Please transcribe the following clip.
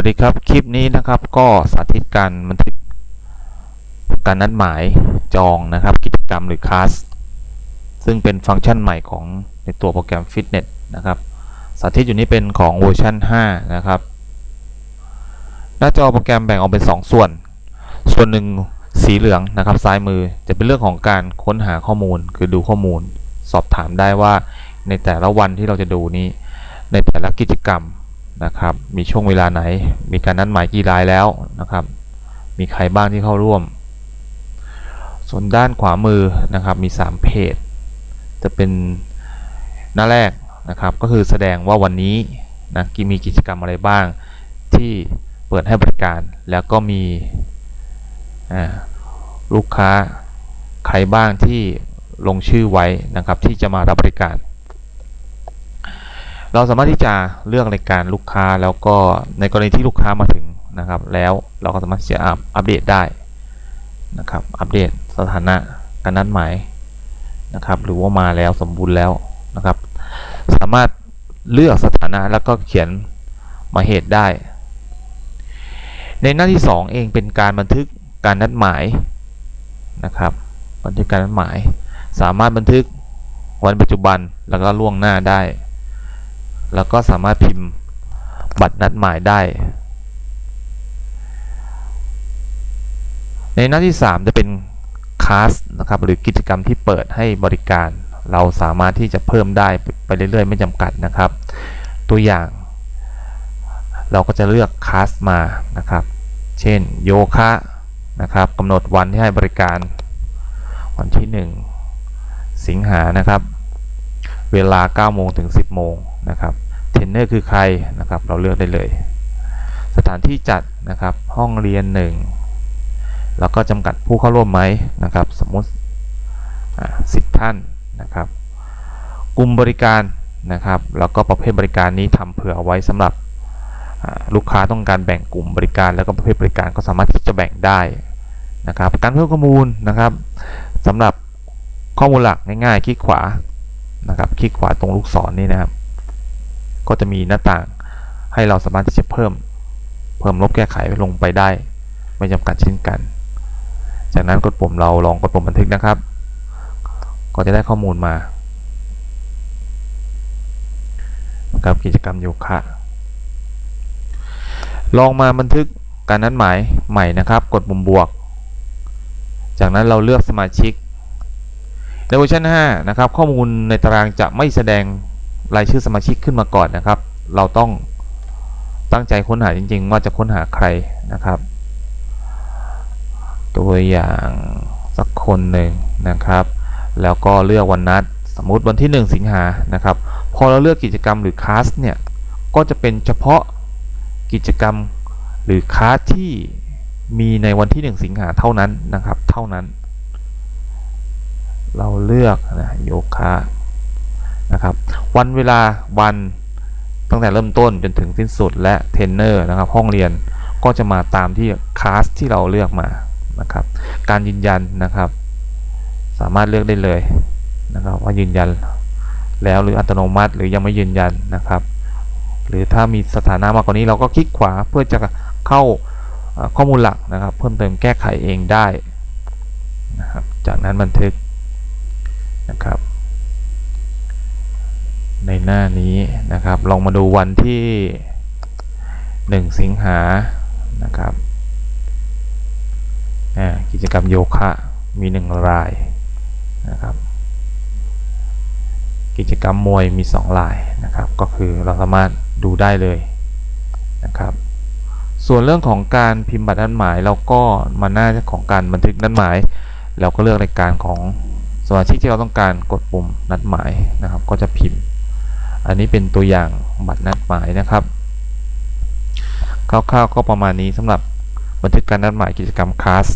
วัสดีครับ คลิปนี้นะครับก็สาธิตการบันทึกการนัดหมายจองนะครับ กิจกรรมหรือคลาสซึ่งเป็นฟังก์ชันใหม่ของในตัวโปรแกรม Fitness นะครับ สาธิตอยู่นี้เป็นของเวอร์ชัน5 นะครับ หน้าจอโปรแกรมแบ่งออกเป็น 2 ส่วน ส่วนหนึ่งสีเหลืองนะครับ ซ้ายมือจะเป็นเรื่องของการค้นหาข้อมูล คือดูข้อมูล สอบถามได้ว่าในแต่ละวันที่เราจะดูนี้ ในแต่ละกิจกรรม นะครับ มีช่วงเวลาไหน มีการนัดหมายกี่รายแล้วนะครับ มีใครบ้างที่เข้าร่วม ส่วนด้านขวามือนะครับ มี 3 เพจ จะเป็นหน้าแรกนะครับ ก็คือแสดงว่าวันนี้นะมีกิจกรรมอะไรบ้างที่เปิดให้บริการ แล้วก็มีลูกค้าใครบ้างที่ลงชื่อไว้นะครับที่จะมารับบริการ เราสามารถที่จะเลือกรายการลูกค้าแล้วก็ในกรณีที่ลูกค้ามาถึงนะครับ แล้วเราก็สามารถที่จะอัปอัปเดตได้นะครับ อัปเดตสถานะการนัดหมายนะครับ หรือว่ามาแล้วสมบูรณ์แล้วนะครับ สามารถเลือกสถานะแล้วก็เขียนหมายเหตุได้ ในหน้าที่ 2 เองเป็นการบันทึกการนัดหมายนะครับ บันทึกการนัดหมาย สามารถบันทึกวันปัจจุบันแล้วก็ล่วงหน้าได้ แล้วก็สามารถพิมพ์บัตรนัดหมายได้ ในหน้าที่ 3 จะเป็นคลาสนะครับหรือกิจกรรมที่เปิดให้บริการ เราสามารถที่จะเพิ่มได้ไปเรื่อยๆ ไม่จำกัดนะครับ ตัวอย่าง เราก็จะเลือกคลาสมานะครับ เช่นโยคะนะครับกำหนดวันที่ให้บริการวันที่ 1 สิงหานะครับ เวลา 9 โมงถึง 10 โมงนะครับ เทรนเนอร์คือใครนะครับ เราเลือกได้เลย สถานที่จัดนะครับ ห้องเรียน 1 แล้วก็จำกัดผู้เข้าร่วมไหมนะครับ สมมติสิบท่านนะครับ กลุ่มบริการนะครับ แล้วก็ประเภทบริการนี้ทำเผื่อเอาไว้สำหรับลูกค้าต้องการแบ่งกลุ่มบริการ แล้วก็ประเภทบริการก็สามารถที่จะแบ่งได้นะครับ การเพิ่มข้อมูลนะครับสำหรับข้อมูลหลักง่ายๆคลิกขวา นะครับคลิกขวาตรงลูกศรนี่นะครับ ก็จะมีหน้าต่างให้เราสามารถที่จะเพิ่ม เพิ่มลบแก้ไขลงไปได้ ไม่จำกัดเช่นกัน จากนั้นกดปุ่มเราลองกดปุ่มบันทึกนะครับ ก็จะได้ข้อมูลมาครับกิจกรรมโยคะลองมาบันทึกการนัดหมายใหม่นะครับ กดปุ่มบวก จากนั้นเราเลือกสมาชิก ในเวอร์ชัน5นะครับข้อมูลในตารางจะไม่แสดงรายชื่อสมาชิกขึ้นมาก่อนนะครับ เราต้องตั้งใจค้นหาจริง ๆ ว่าจะค้นหาใครนะครับ ตัวอย่างสักคนหนึ่งนะครับ แล้วก็เลือกวันนัดสมมุติวันที่ 1 สิงหานะครับ พอเราเลือกกิจกรรมหรือคลาสเนี่ยก็จะเป็นเฉพาะกิจกรรมหรือคลาสที่มีในวันที่ 1 สิงหาเท่านั้นนะครับ เท่านั้น เราเลือกนะโยคะนะครับวันเวลาวันตั้งแต่เริ่มต้นจนถึงสิ้นสุดและเทรนเนอร์นะครับห้องเรียนก็จะมาตามที่คลาสที่เราเลือกมานะครับการยืนยันนะครับ สามารถเลือกได้เลยนะครับว่ายืนยันแล้วหรืออัตโนมัติหรือยังไม่ยืนยันนะครับ หรือถ้ามีสถานะมากกว่านี้เราก็คลิกขวาเพื่อจะเข้าข้อมูลหลักนะครับ เพิ่มเติมแก้ไขเองได้นะครับจากนั้นบันทึก นะครับ ในหน้านี้นะครับ ลองมาดูวันที่ 1 สิงหานะครับกิจกรรมโยคะมี 1 รายนะครับ กิจกรรมมวยมี 2 รายนะครับ ก็คือเราสามารถดูได้เลยนะครับ ส่วนเรื่องของการพิมพ์บัตรนัดหมายเราก็มาหน้าของการบันทึกนัดหมาย เราก็เลือกรายการของ สมาชิกที่เราต้องการกดปุ่มนัดหมายนะครับ ก็จะพิมพ์ อันนี้เป็นตัวอย่างบัตรนัดหมายนะครับคร่าวๆก็ประมาณนี้สำหรับบันทึกการนัดหมายกิจกรรมคลาส